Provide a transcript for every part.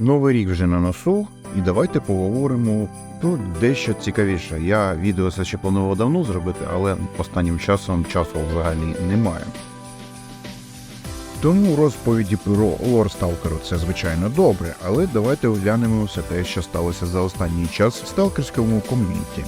Новий рік вже на носу, і давайте поговоримо про дещо цікавіше. Я відео це ще планував давно зробити, але останнім часом часу взагалі немає. Тому розповіді про лор Сталкеру це звичайно добре, але давайте оглянемо все те, що сталося за останній час в сталкерському ком'юніті.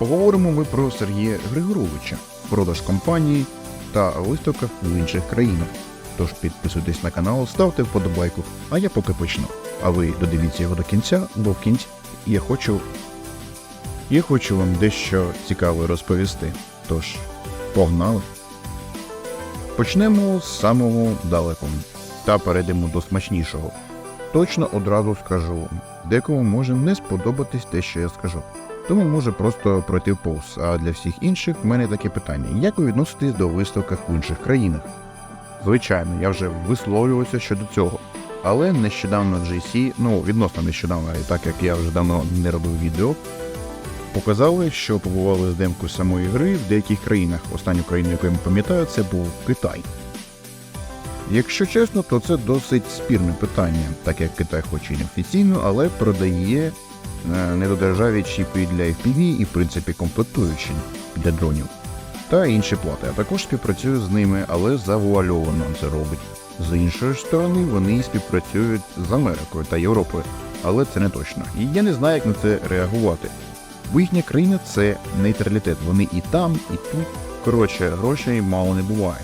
Поговоримо ми про Сергія Григоровича, продаж компанії та виставках в інших країнах. Тож підписуйтесь на канал, ставте вподобайку, а я поки почну. А ви додивіться його до кінця, бо в кінці я хочу. Я хочу вам дещо цікаве розповісти. Тож, погнали. Почнемо з самого далекого та перейдемо до смачнішого. Точно одразу скажу, декому може не сподобатись те, що я скажу. Тому може просто пройти повз. А для всіх інших в мене таке питання: як ви відноситесь до виставках в інших країнах? Звичайно, я вже висловлювався щодо цього. Але нещодавно GC, ну відносно нещодавно, і так як я вже давно не робив відео, показали, що побували з демкою самої гри в деяких країнах. Останню країну, яку я пам'ятаю, це був Китай. Якщо чесно, то це досить спірне питання, так як Китай хоч і не офіційно, але продає недодержаві чіпи для FPV і, в принципі, комплектуючі для дронів та інші плати, а також співпрацює з ними, але завуальовано це робить. З іншої сторони, вони співпрацюють з Америкою та Європою, але це не точно. І я не знаю, як на це реагувати. Бо їхня країна це нейтралітет. Вони і там, і тут. Коротше, грошей мало не буває.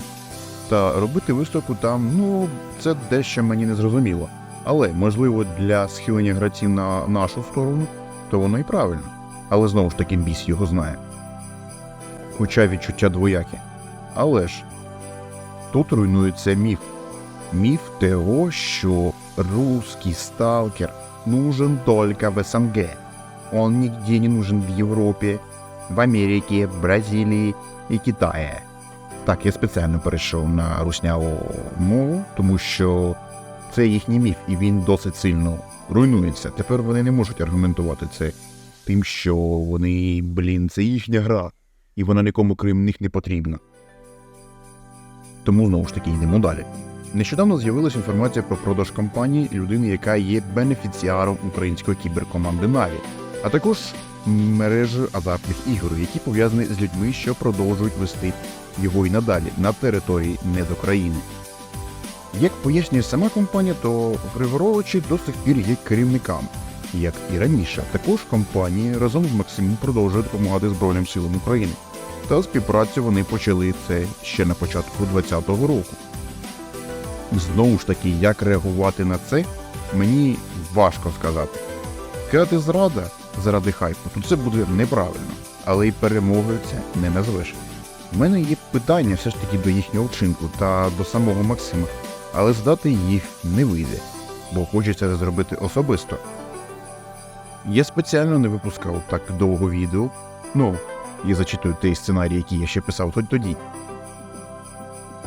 Та робити виставку там, ну, це дещо мені не зрозуміло. Але, можливо, для схилення гравців на нашу сторону, то воно і правильно. Але знову ж таки біс його знає. Хоча відчуття двоякі. Але ж тут руйнується міф. Міф того, що русский сталкер нужен только в СНГ. Он нигде не нужен в Європі, в Америці, Бразилії і Китаї. Так, я спеціально перейшов на русняву мову, тому що це їхній міф, і він досить сильно руйнується. Тепер вони не можуть аргументувати це тим, що вони, блін, це їхня гра, і вона нікому крім них не потрібна. Тому знову ж таки йдемо далі. Нещодавно з'явилася інформація про продаж компанії людини, яка є бенефіціаром української кіберкоманди Наві, а також мережею азартних ігор, які пов'язані з людьми, що продовжують вести його і надалі на території не з України. Як пояснює сама компанія, то Григоровичі до сих пір є керівниками, як і раніше. Також компанії разом з Максимом продовжує допомагати Збройним силам України. Та співпрацю вони почали це ще на початку 2020 року. Знову ж таки, як реагувати на це, мені важко сказати. Казати зрада заради хайпу, то це буде неправильно, але й перемогою це не назвеш. У мене є питання все ж таки до їхнього вчинку та до самого Максима, але здати їх не вийде, бо хочеться зробити особисто. Я спеціально не випускав так довго відео, ну, я зачитую той сценарій, який я ще писав тоді.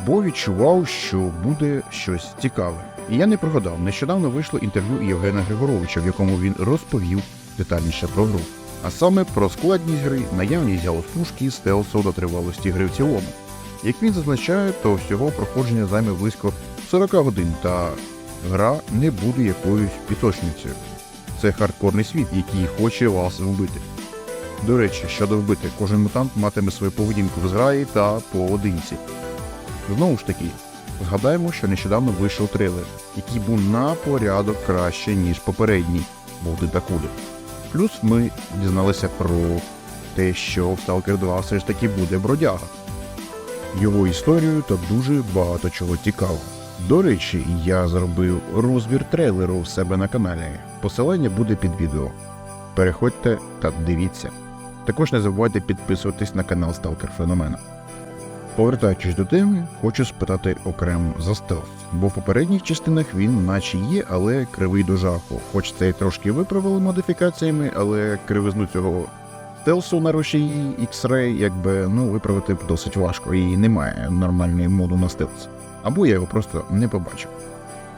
Бо відчував, що буде щось цікаве. І я не прогадав. Нещодавно вийшло інтерв'ю Євгена Григоровича, в якому він розповів детальніше про гру. А саме про складність гри, наявність галоспушки, стелсу до тривалості гри в цілому. Як він зазначає, то всього проходження займе близько 40 годин, та гра не буде якоюсь пісочницею. Це хардкорний світ, який хоче вас вбити. До речі, щодо вбити, кожен мутант матиме свою поведінку в зграї та поодинці. Знову ж таки, згадаємо, що нещодавно вийшов трейлер, який був на порядок краще, ніж попередній Болти та куди. Плюс ми дізналися про те, що в Stalker 2 все ж таки буде бродяга. Його історію та дуже багато чого цікавого. До речі, я зробив розбір трейлеру в себе на каналі. Посилання буде під відео. Переходьте та дивіться. Також не забувайте підписуватись на канал Stalker Феномена. Повертаючись до теми, хочу спитати окремо за стелс, бо в попередніх частинах він наче є, але кривий до жаху. Хоч це й трошки виправили модифікаціями, але кривизну цього стелсу на рушії X-Ray якби ну виправити досить важко і немає нормальної моду на стелс. Або я його просто не побачив.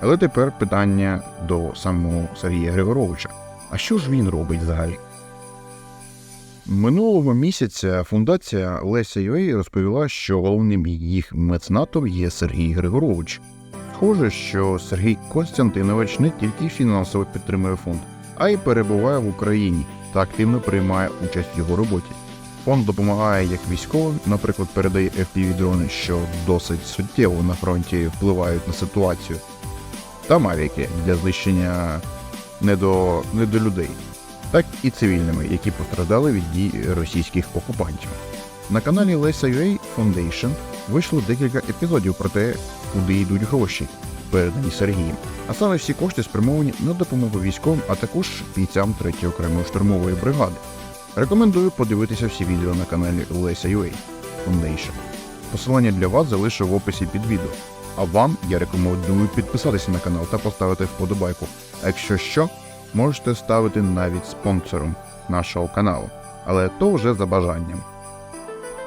Але тепер питання до самого Сергія Григоровича. А що ж він робить взагалі? Минулого місяця фундація Леся Юей розповіла, що головним їх меценатом є Сергій Григорович. Схоже, що Сергій Костянтинович не тільки фінансово підтримує фонд, а й перебуває в Україні та активно приймає участь в його роботі. Фонд допомагає як військовим, наприклад, передає FPV-дрони, що досить суттєво на фронті впливають на ситуацію, та мавіки для знищення недо, недолюдей, так і цивільними, які постраждали від дій російських окупантів. На каналі Леся UA Foundation вийшло декілька епізодів про те, куди йдуть гроші, передані Сергієм. А саме всі кошти спрямовані на допомогу військовим, а також бійцям 3-ї окремої штурмової бригади. Рекомендую подивитися всі відео на каналі Леся UA Foundation. Посилання для вас залишу в описі під відео. А вам я рекомендую підписатися на канал та поставити вподобайку. А якщо що, можете ставити навіть спонсором нашого каналу, але то вже за бажанням.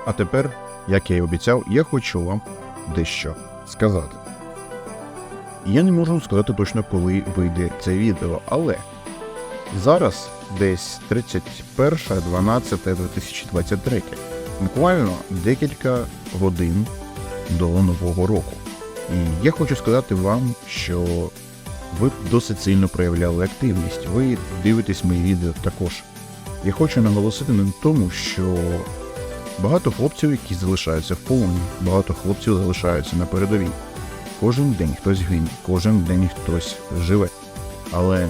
А тепер, як я й обіцяв, я хочу вам дещо сказати. Я не можу сказати точно, коли вийде це відео, але зараз десь 31.12.2023, буквально декілька годин до Нового року. І я хочу сказати вам, що ви досить сильно проявляли активність. Ви дивитесь мої відео також. Я хочу наголосити на тому, що багато хлопців, які залишаються в полоні, багато хлопців залишаються на передовій. Кожен день хтось гине, кожен день хтось живе. Але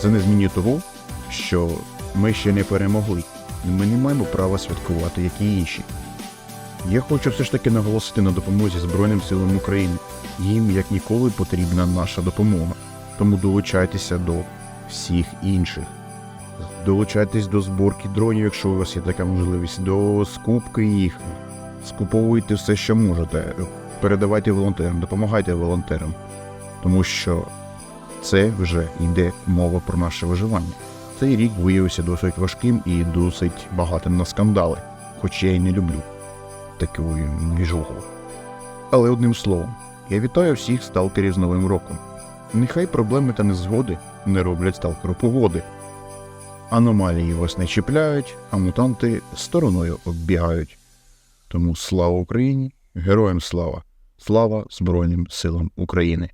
це не змінює того, що ми ще не перемогли, і ми не маємо права святкувати, як і інші. Я хочу все ж таки наголосити на допомозі Збройним силам України. Їм як ніколи потрібна наша допомога. Тому долучайтеся до всіх інших. Долучайтесь до зборки дронів, якщо у вас є така можливість, до скупки їх. Скуповуйте все, що можете. Передавайте волонтерам, допомагайте волонтерам. Тому що це вже йде мова про наше виживання. Цей рік виявився досить важким і досить багатим на скандали, хоч я й не люблю такою міжугу. Але одним словом, я вітаю всіх сталкерів з Новим роком. Нехай проблеми та незгоди не роблять сталкеру погоди. Аномалії вас не чіпляють, а мутанти стороною оббігають. Тому слава Україні, героям слава! Слава Збройним силам України!